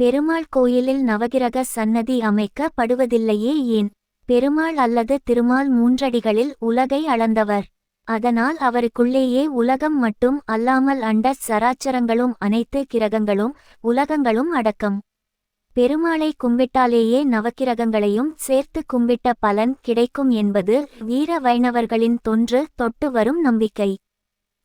பெருமாள் கோயிலில் நவகிரக சன்னதி அமைக்கப்படுவதில்லையே ஏன்? பெருமாள் அல்லது திருமால் மூன்றடிகளில் உலகை அளந்தவர். அதனால் அவருக்குள்ளேயே உலகம் மட்டும் அல்லாமல் அண்ட சராச்சரங்களும் அனைத்து கிரகங்களும் உலகங்களும் அடக்கம். பெருமாளை கும்பிட்டாலேயே நவக்கிரகங்களையும் சேர்த்து கும்பிட்ட பலன் கிடைக்கும் என்பது வீர வைணவர்களின் தொன்று தொட்டு வரும் நம்பிக்கை.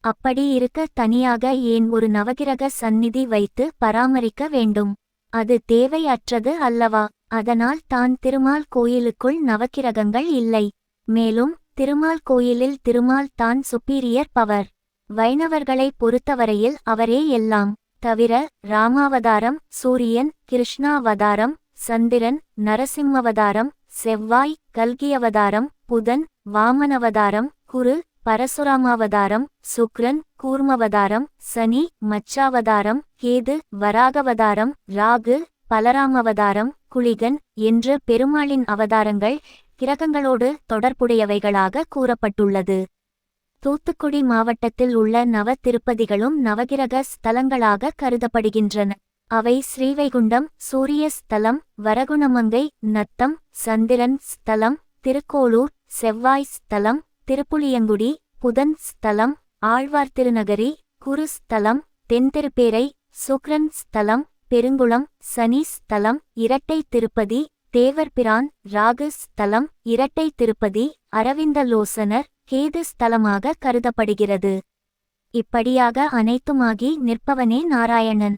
அப்படி இருக்க தனியாக ஏன் ஒரு நவகிரக சந்நிதி வைத்து பராமரிக்க வேண்டும்? அது தேவையற்றது அல்லவா? அதனால் தான் திருமால் கோயிலுக்குள் நவக்கிரகங்கள் இல்லை. மேலும் திருமால் கோயிலில் திருமால் தான் சுப்பீரியர் பவர். வைணவர்களை பொறுத்தவரையில் அவரே எல்லாம். தவிர ராமாவதாரம் சூரியன் கிருஷ்ணாவதாரம் சந்திரன் நரசிம்மவதாரம் செவ்வாய் கல்கியவதாரம் புதன் வாமனவதாரம் குரு பரசுராமாவதாரம் சுக்ரன் கூர்மவதாரம் சனி மச்சாவதாரம் கேது வராகவதாரம் ராகு பலராமவதாரம் குளிகன் என்று பெருமாளின் அவதாரங்கள் கிரகங்களோடு தொடர்புடையவைகளாக கூறப்பட்டுள்ளது. தூத்துக்குடி மாவட்டத்தில் உள்ள நவ திருப்பதிகளும் நவகிரக ஸ்தலங்களாக கருதப்படுகின்றன. அவை ஸ்ரீவைகுண்டம் சூரிய ஸ்தலம் வரகுணமங்கை நத்தம் சந்திரன் ஸ்தலம் திருக்கோளூர் செவ்வாய் ஸ்தலம் திருப்புளியங்குடி புதன் ஸ்தலம் ஆழ்வார் திருநகரி குரு ஸ்தலம் தென்திருப்பேரை சுக்ரன் ஸ்தலம் பெருங்குளம் சனி ஸ்தலம் இரட்டை திருப்பதி தேவர்பிரான் ராகு ஸ்தலம் இரட்டை திருப்பதி அரவிந்தலோசனர் கேது ஸ்தலமாக கருதப்படுகிறது. இப்படியாக அனைத்துமாகி நிற்பவனே நாராயணன்.